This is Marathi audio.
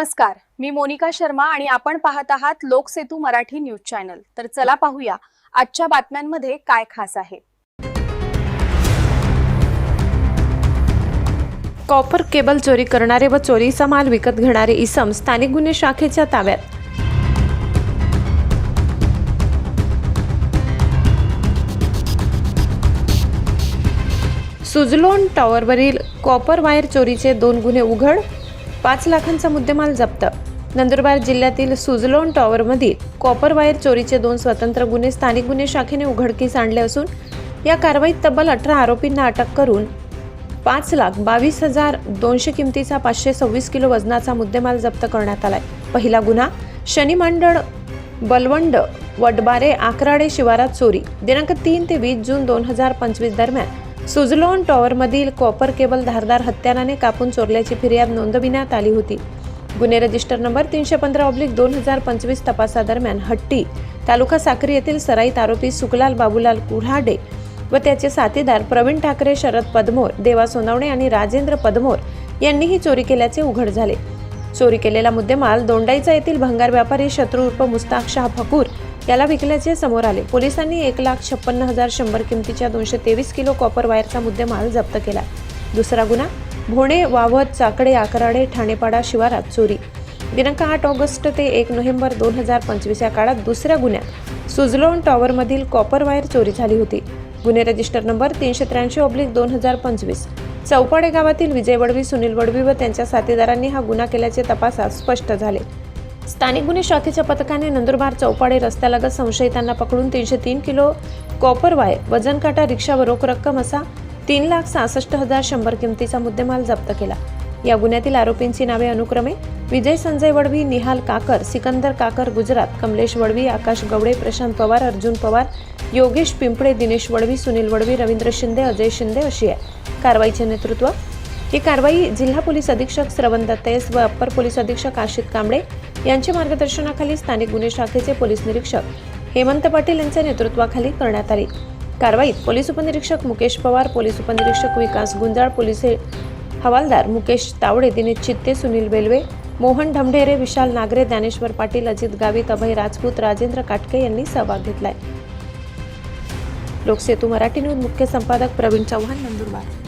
नमस्कार मी मोनिका शर्मा आणि आपण पाहत आहात लोकसेतू मराठी न्यूज चॅनल. तर चला पाहूया आजच्या बातम्यांमध्ये काय खास आहे. कॉपर केबल चोरी करणारे व चोरीचा माल विकत घेणारे इसम स्थानिक गुन्हे शाखेच्या ताब्यात. सुजलोन टॉवरवरील कॉपर वायर चोरीचे दोन गुन्हे उघड पाच लाखांचा मुद्देमाल जप्त. नंदुरबार जिल्ह्यातील सुजलोन टॉवरमधील कॉपर वायर चोरीचे दोन स्वतंत्र गुन्हे स्थानिक गुन्हे शाखेने उघडकीस आणले असून या कारवाईत तब्बल अठरा आरोपींना अटक करून पाच लाख बावीस हजार दोनशे किमतीचा पाचशे सव्वीस किलो वजनाचा मुद्देमाल जप्त करण्यात आलाय. पहिला गुन्हा शनिमंडळ बलवंड वडबारे आकराडे शिवारात चोरी. दिनांक तीन ते वीस जून दोन हजार पंचवीस दरम्यान सुझलोन टॉवरमधील कॉपर केबल धारदार हत्याराने कापून चोरल्याची फिर्याद नोंदविण्यात आली होती. गुन्हे रजिस्टर नंबर तीनशे पंधरा ऑब्लिक दोन हजार पंचवीस तपासादरम्यान हट्टी तालुका साक्री येथील सराईत आरोपी सुकलाल बाबूलाल कुऱ्हाडे व त्याचे साथीदार प्रवीण ठाकरे शरद पदमोर देवा सोनवणे आणि राजेंद्र पदमोर यांनी ही चोरी केल्याचे उघड झाले. चोरी केलेला मुद्देमाल दोंडाईचा येथील भंगार व्यापारी शत्रू उर्फ मुस्ताक शाह फकूर याला विकल्याचे समोर आले. पोलिसांनी एक लाख छप्पन्न हजार शंभर किमतीच्या दोनशे तेवीस किलो कॉपर वायरचा मुद्देमाल जप्त केला. दुसरा गुन्हा भोणे वावत चाकडे आकराडे ठाणेपाडा शिवारात चोरी. दिनांक आठ ऑगस्ट ते एक नोव्हेंबर दोन हजार पंचवीस या काळात दुसऱ्या गुन्ह्यात सुजलोन टॉवरमधील कॉपर वायर चोरी झाली होती. गुन्हे रजिस्टर नंबर तीनशे त्र्याऐंशी ऑब्लिक दोन हजार पंचवीस. चौपाडे गावातील विजय वडवी सुनील वडवी व त्यांच्या साथीदारांनी हा गुन्हा केल्याचे तपासात स्पष्ट झाले. स्थानिक गुन्हे शाखेच्या पथकाने नंदुरबार चौपाडे रस्त्यालगत संशयितांना पकडून तीनशे तीन किलो कॉपर वायर वजन काटा रिक्षा व रोख रक्कम असा तीन लाख सहासष्ट हजार शंभर किमतीचा मुद्देमाल जप्त केला. या गुन्ह्यातील आरोपींची नावे अनुक्रमे विजय संजय वडवी निहाल काकर सिकंदर काकर गुजरात कमलेश वडवी आकाश गवडे प्रशांत पवार अर्जुन पवार योगेश पिंपळे दिनेश वडवी सुनील वडवी रवींद्र शिंदे अजय शिंदे अशी आहे. कारवाईचे नेतृत्व ही कारवाई जिल्हा पोलीस अधीक्षक श्रवण दत्तेस व अप्पर पोलीस अधीक्षक आशित कांबळे यांच्या मार्गदर्शनाखाली स्थानिक गुन्हे शाखेचे पोलीस निरीक्षक हेमंत पाटील यांच्या नेतृत्वाखाली करण्यात आली. कारवाईत पोलीस उपनिरीक्षक मुकेश पवार पोलीस उपनिरीक्षक विकास गुंजाळ पोलीस हवालदार मुकेश तावडे दिनेश चित्ते सुनील बेलवे मोहन ढमढेरे विशाल नागरे ज्ञानेश्वर पाटील अजित गावित अभय राजपूत राजेंद्र काटके यांनी सहभाग घेतलाय. लोकसेतू मराठी न्यूज मुख्य संपादक प्रवीण चव्हाण नंदुरबार.